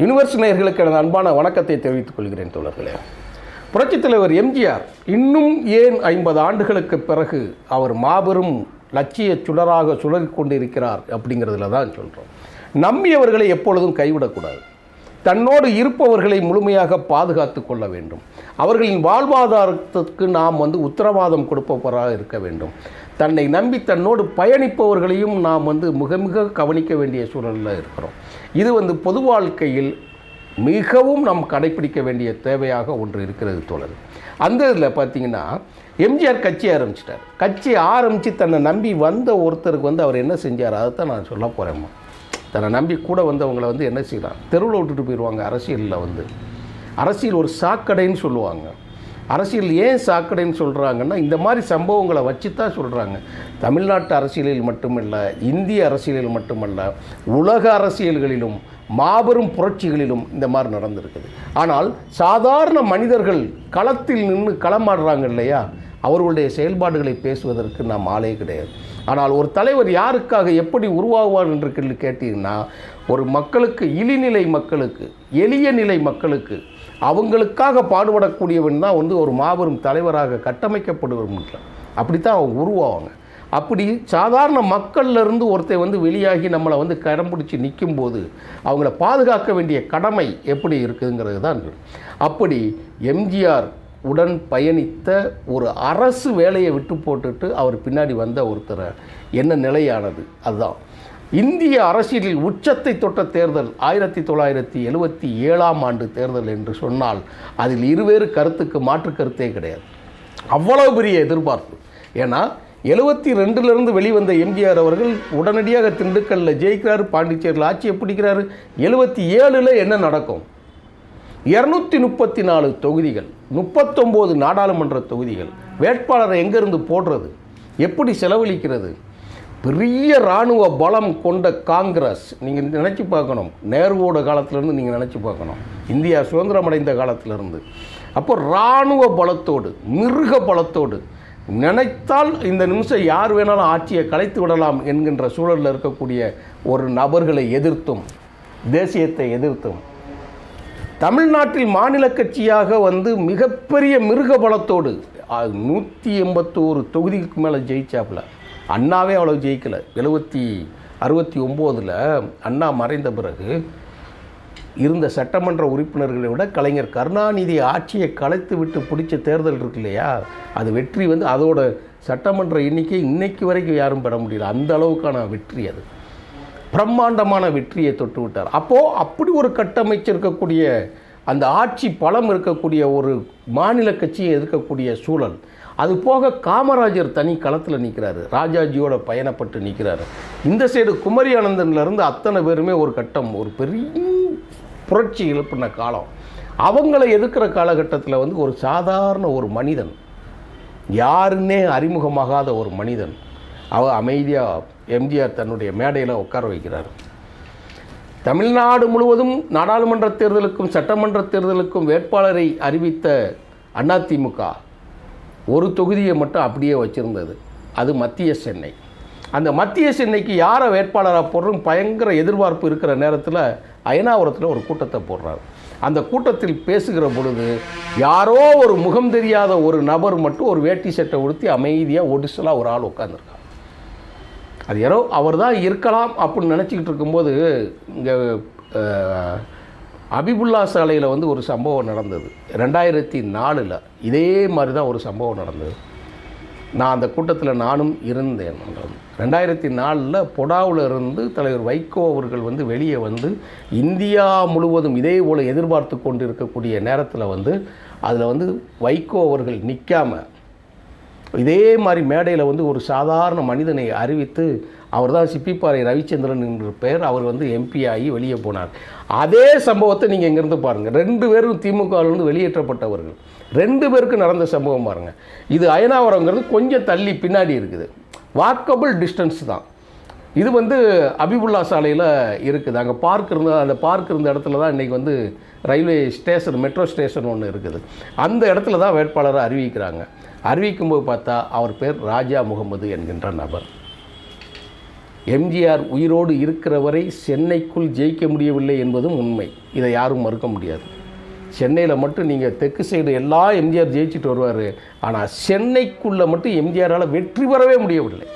Universe நேயர்களுக்கு எனது அன்பான வணக்கத்தை தெரிவித்துக் கொள்கிறேன் தோழர்களே. புரட்சித் தலைவர் எம்ஜிஆர் இன்னும் ஏன் ஐம்பது ஆண்டுகளுக்கு பிறகு அவர் மாபெரும் லட்சிய சுடராக சுழறி கொண்டிருக்கிறார் அப்படிங்கிறதுல தான் சொல்கிறோம் நம்பியவர்களை எப்பொழுதும் கைவிடக்கூடாது. தன்னோடு இருப்பவர்களை முழுமையாக பாதுகாத்து கொள்ள வேண்டும். அவர்களின் வாழ்வாதாரத்துக்கு நாம் வந்து உத்தரவாதம் கொடுப்பவராக இருக்க வேண்டும். தன்னை நம்பி தன்னோடு பயணிப்பவர்களையும் நாம் வந்து மிக மிக கவனிக்க வேண்டிய சூழலில் இருக்கிறோம். இது வந்து பொது வாழ்க்கையில் மிகவும் நாம் கடைப்பிடிக்க வேண்டிய தேவையாக ஒன்று இருக்கிறது தோழர். அந்த இதில் பார்த்தீங்கன்னா எம்ஜிஆர் கட்சி ஆரம்பிச்சிட்டார். கட்சி ஆரம்பித்து தன்னை நம்பி வந்த ஒருத்தருக்கு வந்து அவர் என்ன செஞ்சார்? அதை தான் நான் சொல்ல போகிறேம்மா தன்னை நம்பி கூட வந்தவங்களை வந்து என்ன செய்யலாம்? தெருவில் விட்டுட்டு போயிடுவாங்க அரசியலில் வந்து. அரசியல் ஒரு சாக்கடைன்னு சொல்லுவாங்க. அரசியல் ஏன் சாக்கடைன்னு சொல்கிறாங்கன்னா இந்த மாதிரி சம்பவங்களை வச்சு தான் சொல்கிறாங்க தமிழ்நாட்டு அரசியலில் மட்டுமல்ல இந்திய அரசியலில் மட்டுமல்ல உலக அரசியல்களிலும் மாபெரும் புரட்சிகளிலும் இந்த மாதிரி நடந்திருக்குது. ஆனால் சாதாரண மனிதர்கள் களத்தில் நின்று களமாடுறாங்க இல்லையா? அவர்களுடைய செயல்பாடுகளை பேசுவதற்கு நாம் ஆளே கிடையாது. ஆனால் ஒரு தலைவர் யாருக்காக எப்படி உருவாகுவார் என்று கேள்வி கேட்டீங்கன்னா ஒரு மக்களுக்கு இழிநிலை மக்களுக்கு எளிய நிலை மக்களுக்கு அவங்களுக்காக பாடுபடக்கூடியவன் தான் வந்து ஒரு மாபெரும் தலைவராக கட்டமைக்கப்படுவன் அப்படித்தான் அவங்க உருவாவாங்க. அப்படி சாதாரண மக்கள்லேருந்து ஒருத்தர் வந்து வெளியாகி நம்மளை வந்து கரம் பிடிச்சி நிற்கும்போது அவங்கள பாதுகாக்க வேண்டிய கடமை எப்படி இருக்குதுங்கிறது தான். அப்படி எம்ஜிஆர் உடன் பயணித்த ஒரு அரசு வேலையை விட்டு போட்டுட்டு அவர் பின்னாடி வந்த ஒருத்தரை. என்ன நிலையானது? அதுதான். இந்திய அரசியலில் உச்சத்தை தொட்ட தேர்தல் ஆயிரத்தி தொள்ளாயிரத்தி எழுபத்தி ஏழாம் ஆண்டு தேர்தல் என்று சொன்னால் அதில் இருவேறு கருத்துக்கு மாற்று கருத்தே கிடையாது. அவ்வளவு பெரிய எதிர்பார்ப்பு. ஏன்னா எழுபத்தி ரெண்டுலேருந்து வெளிவந்த எம்ஜிஆர் அவர்கள் உடனடியாக திண்டுக்கல்லில் ஜெயிக்கிறார் பாண்டிச்சேரியில் ஆட்சியை பிடிக்கிறாரு. எழுபத்தி ஏழில் என்ன நடக்கும்? இரநூத்தி முப்பத்தி நாலு தொகுதிகள் முப்பத்தொம்போது நாடாளுமன்ற தொகுதிகள் வேட்பாளரை எங்கேருந்து போடுறது? எப்படி செலவழிக்கிறது? பெரிய இராணுவ பலம் கொண்ட காங்கிரஸ் நீங்கள் நினச்சி பார்க்கணும். நேருவோட காலத்திலேருந்து நீங்கள் நினச்சி பார்க்கணும். இந்தியா சுதந்திரம் அடைந்த காலத்திலேருந்து. அப்போ இராணுவ பலத்தோடு மிருக பலத்தோடு நினைத்தால் இந்த நிமிஷம் யார் வேணாலும் ஆட்சியை கலைத்து விடலாம் என்கின்ற சூழலில் இருக்கக்கூடிய ஒரு நபர்களை எதிர்த்தும் தேசியத்தை எதிர்த்தும் தமிழ்நாட்டில் மாநில கட்சியாக வந்து மிகப்பெரிய மிருக பலத்தோடு நூற்றி எண்பத்தோரு தொகுதிக்கு மேலே ஜெயிச்சாப்புல. அண்ணாவே அவ்வளோ ஜெயிக்கலை. எழுபத்தி அறுபத்தி ஒம்போதில் அண்ணா மறைந்த பிறகு இருந்த சட்டமன்ற உறுப்பினர்களை விட கலைஞர் கருணாநிதி ஆட்சியை கலைத்து விட்டு பிடிச்ச தேர்தல் இருக்கு இல்லையா? அது வெற்றி வந்து அதோட சட்டமன்ற எண்ணிக்கை இன்னைக்கு வரைக்கும் யாரும் பெற முடியல. அந்த அளவுக்கான வெற்றி அது. பிரம்மாண்டமான வெற்றியை தொட்டு விட்டார். அப்போது அப்படி ஒரு கட்டமைச்சிருக்கக்கூடிய அந்த ஆட்சி பலம் இருக்கக்கூடிய ஒரு மாநில கட்சியை எதிர்க்கக்கூடிய சூழல். அது போக காமராஜர் தனி களத்தில் நிற்கிறாரு ராஜாஜியோட பயணப்பட்டு நிற்கிறாரு இந்த சைடு குமரி ஆனந்தன்லேருந்து அத்தனை பேருமே ஒரு கட்டம் ஒரு பெரிய புரட்சி எழுப்பின காலம். அவங்கள எதிர்க்கிற காலகட்டத்தில் வந்து ஒரு சாதாரண ஒரு மனிதன் யாருன்னே அறிமுகமாகாத ஒரு மனிதன் அவ அமைதியாக எம்ஜிஆர் தன்னுடைய மேடையில் உட்கார வைக்கிறார். தமிழ்நாடு முழுவதும் நாடாளுமன்ற தேர்தலுக்கும் சட்டமன்ற தேர்தலுக்கும் வேட்பாளரை அறிவித்த அதிமுக ஒரு தொகுதியை மட்டும் அப்படியே வச்சுருந்தது. அது மத்திய சென்னை. அந்த மத்திய சென்னைக்கு யாரை வேட்பாளராக போடுறோம்? பயங்கர எதிர்பார்ப்பு இருக்கிற நேரத்தில் அயனாவரத்தில் ஒரு கூட்டத்தை போடுறாரு. அந்த கூட்டத்தில் பேசுகிற பொழுது யாரோ ஒரு முகம் தெரியாத ஒரு நபர் மட்டும் ஒரு வேட்டி சட்டை உடுத்தி அமைதியாக ஒடிசலாக ஒரு ஆள் உட்காந்துருக்கார் அது யாரோ அவர் தான் இருக்கலாம் அப்படின்னு நினச்சிக்கிட்டு இருக்கும்போது இங்கே அபிபுல்லா சாலையில் வந்து ஒரு சம்பவம் நடந்தது. ரெண்டாயிரத்தி நாலில் இதே மாதிரி தான் ஒரு சம்பவம் நடந்தது. நான் அந்த கூட்டத்தில் நானும் இருந்தேன். ரெண்டாயிரத்தி நாலில் பொடாவில் இருந்து தலைவர் வைகோ அவர்கள் வந்து வெளியே வந்து இந்தியா முழுவதும் இதே போல் எதிர்பார்த்து கொண்டு இருக்கக்கூடிய நேரத்தில் வந்து அதில் வந்து வைகோ அவர்கள் நிற்காமல் இதே மாதிரி மேடையில் வந்து ஒரு சாதாரண மனிதனை அறிவித்து அவர் தான் சிப்பிப்பாறை ரவிச்சந்திரன் என்ற பெயர். அவர் வந்து எம்பி ஆகி வெளியே போனார். அதே சம்பவத்தை நீங்கள் இங்கேருந்து பாருங்கள் ரெண்டு பேரும் திமுகவிலிருந்து வெளியேற்றப்பட்டவர்கள். ரெண்டு பேருக்கு நடந்த சம்பவம் பாருங்கள் இது அயனாவரங்கிறது கொஞ்சம் தள்ளி பின்னாடி இருக்குது. வாக்கபிள் டிஸ்டன்ஸ் தான். இது வந்து அபிபுல்லா சாலையில் இருக்குது. அங்கே பார்க் இருந்த அந்த பார்க் இருந்த இடத்துல தான் இன்றைக்கி வந்து ரயில்வே ஸ்டேஷன் மெட்ரோ ஸ்டேஷன் ஒன்று இருக்குது. அந்த இடத்துல தான் வேட்பாளரை அறிவிக்கிறாங்க. அறிவிக்கும்போது பார்த்தா அவர் பேர் ராஜா முகமது என்கின்ற நபர். எம்ஜிஆர் உயிரோடு இருக்கிற வரை சென்னைக்குள் ஜெயிக்க முடியவில்லை என்பதும் உண்மை. இதை யாரும் மறுக்க முடியாது. சென்னையில் மட்டும் நீங்கள் தெற்கு சைடு எல்லா எம்ஜிஆர் ஜெயிச்சுட்டு வருவார். ஆனால் சென்னைக்குள்ளே மட்டும் எம்ஜிஆரால் வெற்றி பெறவே முடியவில்லை.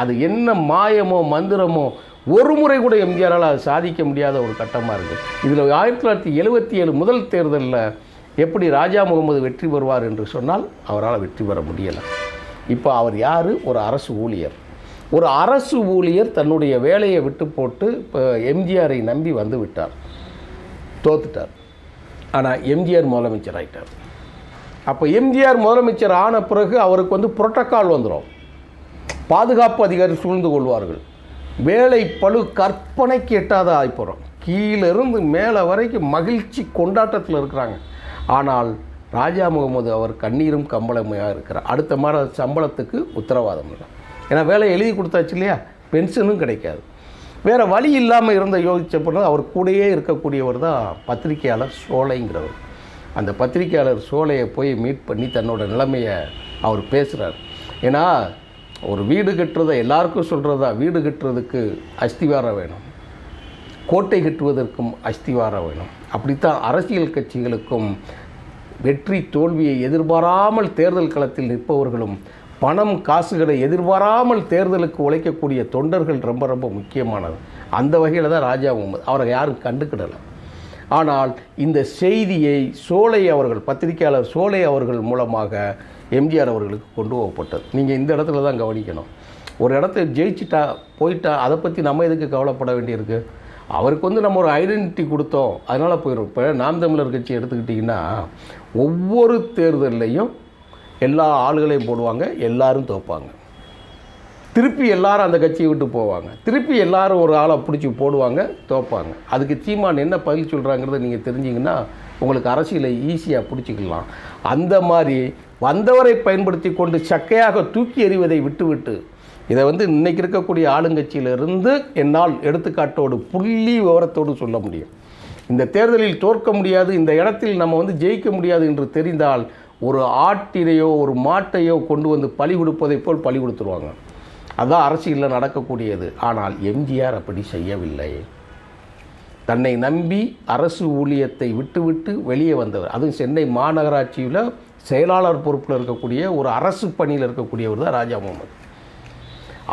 அது என்ன மாயமோ மந்திரமோ ஒரு முறை கூட எம்ஜிஆரால் அது சாதிக்க முடியாத ஒரு கட்டமாக இருக்குது இதில் ஆயிரத்தி தொள்ளாயிரத்தி எழுபத்தி ஏழு முதல் தேர்தலில் எப்படி ராஜா முகமது வெற்றி பெறுவார் என்று சொன்னால் அவரால் வெற்றி பெற முடியலை. இப்போ அவர் யார்? ஒரு அரசு ஊழியர். ஒரு அரசு ஊழியர் தன்னுடைய வேலையை விட்டு போட்டு இப்போ எம்ஜிஆரை நம்பி வந்து விட்டார். தோத்துட்டார். ஆனால் எம்ஜிஆர் முதலமைச்சர் ஆகிட்டார் அப்போ எம்ஜிஆர் முதலமைச்சர் ஆன பிறகு அவருக்கு வந்து புரோட்டோக்கால் வந்துடும் பாதுகாப்பு அதிகாரி சூழ்ந்து கொள்வார்கள். வேலை பழு கற்பனைக்கு எட்டாத ஆகிப்போகிறோம் கீழிருந்து மேலே வரைக்கும் மகிழ்ச்சி கொண்டாட்டத்தில் இருக்கிறாங்க. ஆனால் ராஜா முகமது அவர் கண்ணீரும் கம்பளமையாக இருக்கிறார். அடுத்த மாத சம்பளத்துக்கு உத்தரவாதம் இல்லை. ஏன்னா வேலை எழுதி கொடுத்தாச்சு இல்லையா? பென்ஷனும் கிடைக்காது. வேறு வழி இல்லாமல் இருந்த பிறகு அவர் கூடயே இருக்கக்கூடியவர் தான் பத்திரிகையாளர் சோலைங்கிறவர். அந்த பத்திரிகையாளர் சோலையை போய் மீட் பண்ணி தன்னோட நிலைமையை அவர் பேசுகிறார் ஏன்னா ஒரு வீடு கட்டுறதை எல்லாருக்கும் சொல்கிறதா வீடு கட்டுறதுக்கு அஸ்திவாரம் வேணும். கோட்டை கட்டுவதற்கும் அஸ்திவாரம் வேணும். அப்படித்தான் அரசியல் கட்சிகளுக்கும் வெற்றி தோல்வியை எதிர்பாராமல் தேர்தல் களத்தில் நிற்பவர்களும் பணம் காசுகளை எதிர்பாராமல் தேர்தலுக்கு உழைக்கக்கூடிய தொண்டர்கள் ரொம்ப ரொம்ப முக்கியமானது. அந்த வகையில் தான் ராஜா முகமது அவரை யாரும் கண்டுக்கிடலை. ஆனால் இந்த செய்தியை சோலை அவர்கள் பத்திரிகையாளர் சோலை அவர்கள் மூலமாக எம்ஜிஆர் அவர்களுக்கு கொண்டு போகப்பட்டது. நீங்கள் இந்த இடத்துல தான் கவனிக்கணும். ஒரு இடத்த ஜெயிச்சிட்டா போயிட்டா அதை பற்றி நம்ம எதுக்கு கவலைப்பட வேண்டியிருக்கு? அவருக்கு வந்து நம்ம ஒரு ஐடென்டிட்டி கொடுத்தோம். அதனால் போயிடும் இப்போ நாம் தமிழர் கட்சி எடுத்துக்கிட்டிங்கன்னா ஒவ்வொரு தேர்தல்லையும் எல்லா ஆளுகளையும் போடுவாங்க எல்லாரும் தோப்பாங்க. திருப்பி எல்லாரும் அந்த கட்சியை விட்டு போவாங்க. திருப்பி எல்லாரும் ஒரு ஆளை பிடிச்சி போடுவாங்க தோப்பாங்க. அதுக்கு சீமான் என்ன பதில் சொல்கிறாங்கிறத நீங்கள் தெரிஞ்சிங்கன்னா உங்களுக்கு அரசியலை ஈஸியாக பிடிச்சிக்கலாம். அந்த மாதிரி வந்தவரை பயன்படுத்தி கொண்டு சக்கையாக தூக்கி எறிவதை விட்டுவிட்டு இதை வந்து இன்னைக்கு இருக்கக்கூடிய ஆளுங்கட்சியிலிருந்து என்னால் எடுத்துக்காட்டோடு புள்ளி விவரத்தோடு சொல்ல முடியும். இந்த தேர்தலில் தோற்க முடியாது இந்த இடத்தில் நம்ம வந்து ஜெயிக்க முடியாது என்று தெரிந்தால் ஒரு ஆட்டினையோ ஒரு மாட்டையோ கொண்டு வந்து பழி கொடுப்பதைப் போல் பழி கொடுத்துருவாங்க. அதுதான் அரசியலில் நடக்கக்கூடியது. ஆனால் எம்ஜிஆர் அப்படி செய்யவில்லை. தன்னை நம்பி அரசு ஊழியத்தை விட்டுவிட்டு வெளியே வந்தவர். அதுவும் சென்னை மாநகராட்சியில் செயலாளர் பொறுப்பில் இருக்கக்கூடிய ஒரு அரசு பணியில் இருக்கக்கூடியவர் தான் ராஜா முகமது.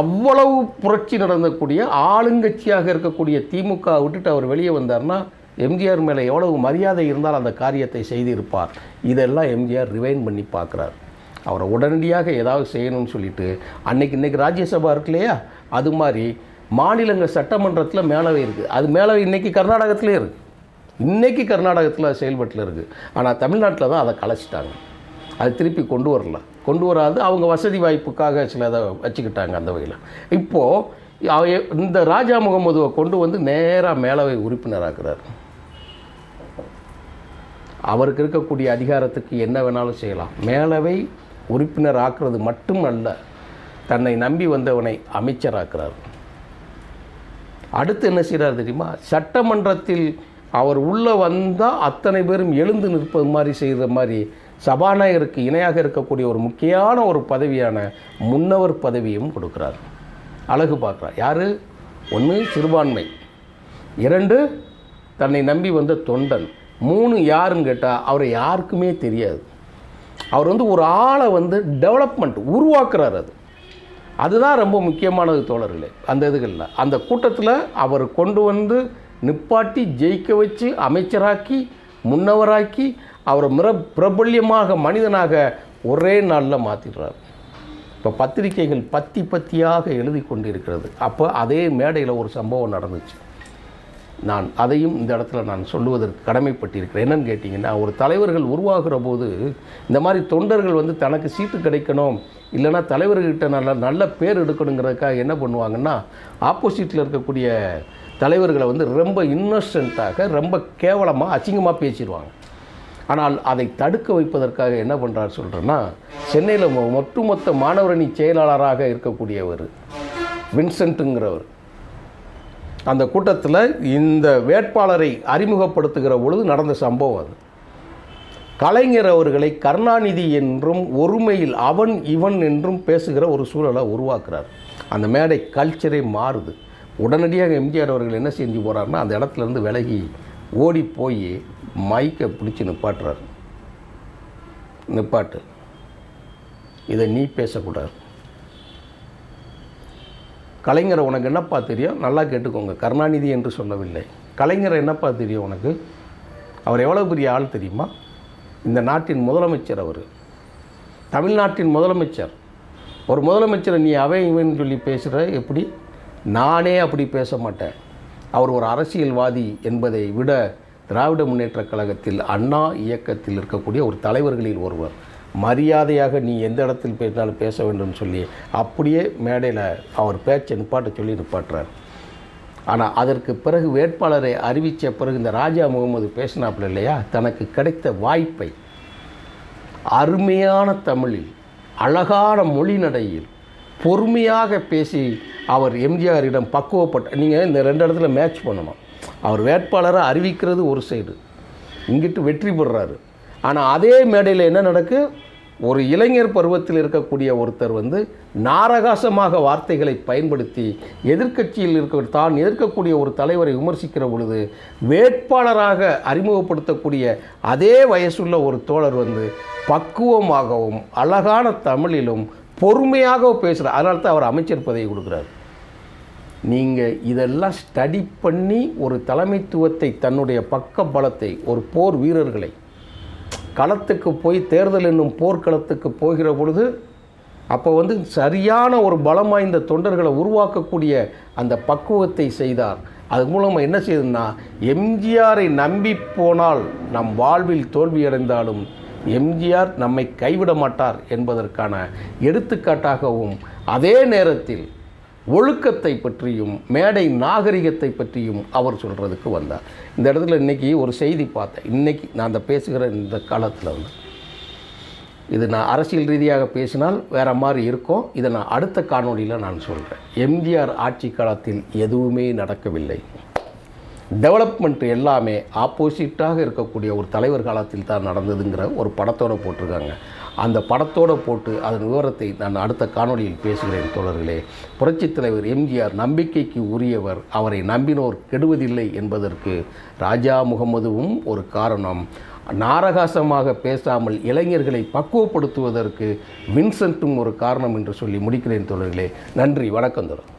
அவ்வளவு புரட்சி நடந்தக்கூடிய ஆளுங்கட்சியாக இருக்கக்கூடிய திமுக விட்டுட்டு அவர் வெளியே வந்தார்னா எம்ஜிஆர் மேலே எவ்வளவு மரியாதை இருந்தால் அந்த காரியத்தை செய்திருப்பார். இதெல்லாம் எம்ஜிஆர் ரிவைன் பண்ணி பார்க்குறார். அவரை உடனடியாக ஏதாவது செய்யணும்னு சொல்லிட்டு அன்னைக்கு இன்றைக்கி ராஜ்யசபா இருக்கு இல்லையா? அது மாதிரி மாநிலங்கள் சட்டமன்றத்தில் மேலவை இருக்குது அது மேலவை இன்றைக்கி கர்நாடகத்திலே இருக்குது இன்றைக்கி கர்நாடகத்தில் செயல்பட்டில் இருக்குது ஆனால் தமிழ்நாட்டில் தான் அதை கலைச்சிட்டாங்க. அது திருப்பி கொண்டு வரல. கொண்டு வராது. அவங்க வசதி வாய்ப்புக்காக சில இதை வச்சுக்கிட்டாங்க அந்த வகையில். இப்போது இந்த ராஜா முகமதுவை கொண்டு வந்து நேராக மேலவை உறுப்பினராக்குறார். அவருக்கு இருக்கக்கூடிய அதிகாரத்துக்கு என்ன வேணாலும் செய்யலாம். மேலவை உறுப்பினர் ஆக்குறது மட்டும் அல்ல தன்னை நம்பி வந்தவனை அமைச்சராக்கிறார். அடுத்து என்ன செய்கிறார் தெரியுமா? சட்டமன்றத்தில் அவர் உள்ளே வந்தால் அத்தனை பேரும் எழுந்து நிற்பது மாதிரி செய்கிற மாதிரி சபாநாயகருக்கு இணையாக இருக்கக்கூடிய ஒரு முக்கியமான ஒரு பதவியான முன்னவர் பதவியும் கொடுக்குறார். அழகு பார்க்குறார். யார்? ஒன்று சிறுபான்மை. இரண்டு தன்னை நம்பி வந்த தொண்டன். மூணு யாருன்னு கேட்டால் அவரை யாருக்குமே தெரியாது. அவர் வந்து ஒரு ஆளை வந்து டெவலப்மெண்ட் உருவாக்குறார் அது. அதுதான் ரொம்ப முக்கியமானது தோழர்களே அந்த இதுகளில். அந்த கூட்டத்தில் அவர் கொண்டு வந்து நிப்பாட்டி ஜெயிக்க வச்சு அமைச்சராக்கி முன்னவராக்கி அவரை மிர பிரபல்யமாக மனிதனாக ஒரே நாளில் மாற்றிடுறார் இப்போ பத்திரிகைகள் பத்தி பத்தியாக எழுதி கொண்டு இருக்கிறது அப்போ அதே மேடையில் ஒரு சம்பவம் நடந்துச்சு. நான் அதையும் இந்த இடத்துல நான் சொல்லுவதற்கு கடமைப்பட்டிருக்கிறேன். என்னன்னு கேட்டிங்கன்னா ஒரு தலைவர்கள் உருவாகிற போது இந்த மாதிரி தொண்டர்கள் வந்து தனக்கு சீட்டு கிடைக்கணும் இல்லைன்னா தலைவர்கிட்ட நல்ல நல்ல பேர் எடுக்கணுங்கிறதுக்காக என்ன பண்ணுவாங்கன்னா ஆப்போசிட்டில் இருக்கக்கூடிய தலைவர்களை வந்து ரொம்ப இன்னோசென்ட்டாக ரொம்ப கேவலமாக அசிங்கமாக பேசிடுவாங்க. ஆனால் அதை தடுக்க வைப்பதற்காக என்ன பண்ணுறாரு சொல்கிறேன்னா சென்னையில் ஒட்டுமொத்த மாணவரணி செயலாளராக இருக்கக்கூடியவர் வின்சென்ட்டுங்கிறவர் அந்த கூட்டத்தில் இந்த வேட்பாளரை அறிமுகப்படுத்துகிற பொழுது நடந்த சம்பவம் அது. கலைஞர் அவர்களை கருணாநிதி என்றும் ஒருமையில் அவன் இவன் என்றும் பேசுகிற ஒரு சூழலை உருவாக்குறார். அந்த மேடை கல்ச்சரே மாறுது. உடனடியாக எம்ஜிஆர் அவர்கள் என்ன செஞ்சு போகிறாருன்னா அந்த இடத்துல இருந்து விலகி ஓடி போய் மைக்கை பிடிச்சி நிப்பாட்டுறாரு. நிப்பாட்டு. இதை நீ பேசக்கூடாது. கலைஞரை உனக்கு என்னப்பா தெரியும்? நல்லா கேட்டுக்கோங்க. கருணாநிதி என்று சொல்லவில்லை. கலைஞரை என்னப்பா தெரியும் உனக்கு? அவர் எவ்வளோ பெரிய ஆள் தெரியுமா? இந்த நாட்டின் முதலமைச்சர் அவர். தமிழ்நாட்டின் முதலமைச்சர். ஒரு முதலமைச்சரை நீ அவன் இவன் சொல்லி பேசுகிற எப்படி? நானே அப்படி பேச மாட்டேன். அவர் ஒரு அரசியல்வாதி என்பதை விட திராவிட முன்னேற்றக் கழகத்தில் அண்ணா இயக்கத்தில் இருக்கக்கூடிய ஒரு தலைவர்களில் ஒருவர். மரியாதையாக நீ எந்த இடத்தில் பேசினாலும் பேச வேண்டும் சொல்லி அப்படியே மேடையில் அவர் பேச்சை நிப்பாட்ட சொல்லி நிப்பாட்டுறார். ஆனால் அதற்கு பிறகு வேட்பாளரை அறிவித்த பிறகு இந்த ராஜா முகமது பேசினாப்புல இல்லையா? தனக்கு கிடைத்த வாய்ப்பை. அருமையான தமிழில் அழகான மொழி நடையில் பொறுமையாக பேசி அவர் எம்ஜிஆரிடம் பக்குவப்பட்ட நீங்கள் இந்த ரெண்டு இடத்துல மேட்ச் பண்ணணும். அவர் வேட்பாளரை அறிவிக்கிறது ஒரு சைடு. இங்கிட்டு வெற்றி பெறுறாரு ஆனால் அதே மேடையில் என்ன நடக்கு? ஒரு இளைஞர் பருவத்தில் இருக்கக்கூடிய ஒருத்தர் வந்து நாரகாசமாக வார்த்தைகளை பயன்படுத்தி எதிர்க்கட்சியில் இருக்க தான் எதிர்க்கக்கூடிய ஒரு தலைவரை விமர்சிக்கிற பொழுது வேட்பாளராக அறிமுகப்படுத்தக்கூடிய அதே வயசுள்ள ஒரு தோழர் வந்து பக்குவமாகவும் அழகான தமிழிலும் பொறுமையாக பேசுகிறார் அதனால தான் அவர் அமைச்சர் பதவி கொடுக்குறாரு. நீங்கள் இதெல்லாம் ஸ்டடி பண்ணி ஒரு தலைமைத்துவத்தை தன்னுடைய பக்க பலத்தை ஒரு போர் வீரர்களை களத்துக்கு போய் தேர்தல் என்னும் போர்க்களத்துக்கு போகிற பொழுது அப்போ வந்து சரியான ஒரு பலம் வாய்ந்த தொண்டர்களை உருவாக்கக்கூடிய அந்த பக்குவத்தை செய்தார். அது மூலமாக என்ன செய்யுதுன்னா எம்ஜிஆரை நம்பி போனால் நம் வாழ்வில் தோல்வியடைந்தாலும் எம்ஜிஆர் நம்மை கைவிட மாட்டார் என்பதற்கான எடுத்துக்காட்டாகவும் அதே நேரத்தில் ஒழுக்கத்தை பற்றியும் மேடை நாகரிகத்தை பற்றியும் அவர் சொல்கிறதுக்கு வந்தார். இந்த இடத்துல இன்றைக்கி ஒரு செய்தி பார்த்தேன். இன்றைக்கி நான் அந்த பேசுகிற இந்த காலத்தில் வந்து இது நான் அரசியல் ரீதியாக பேசினால் வேறு மாதிரி இருக்கும். இதை நான் அடுத்த காணொளியில் நான் சொல்கிறேன் எம்ஜிஆர் ஆட்சி காலத்தில் எதுவுமே நடக்கவில்லை. டெவலப்மெண்ட் எல்லாமே ஆப்போசிட்டாக இருக்கக்கூடிய ஒரு தலைவர் காலத்தில் தான் நடந்ததுங்கிற ஒரு படத்தோடு போட்டிருக்காங்க. அந்த படத்தோடு போட்டு அதன் விவரத்தை நான் அடுத்த காணொளியில் பேசுகிறேன் தோழர்களே. புரட்சித் தலைவர் எம்ஜிஆர் நம்பிக்கைக்கு உரியவர் அவரை நம்பினோர் கெடுவதில்லை என்பதற்கு ராஜா முகமதுவும் ஒரு காரணம். நாரகாசமாக பேசாமல் இளைஞர்களை பக்குவப்படுத்துவதற்கு வின்சென்ட்டும் ஒரு காரணம் என்று சொல்லி முடிக்கிறேன் தோழர்களே. நன்றி வணக்கம் தோழர்.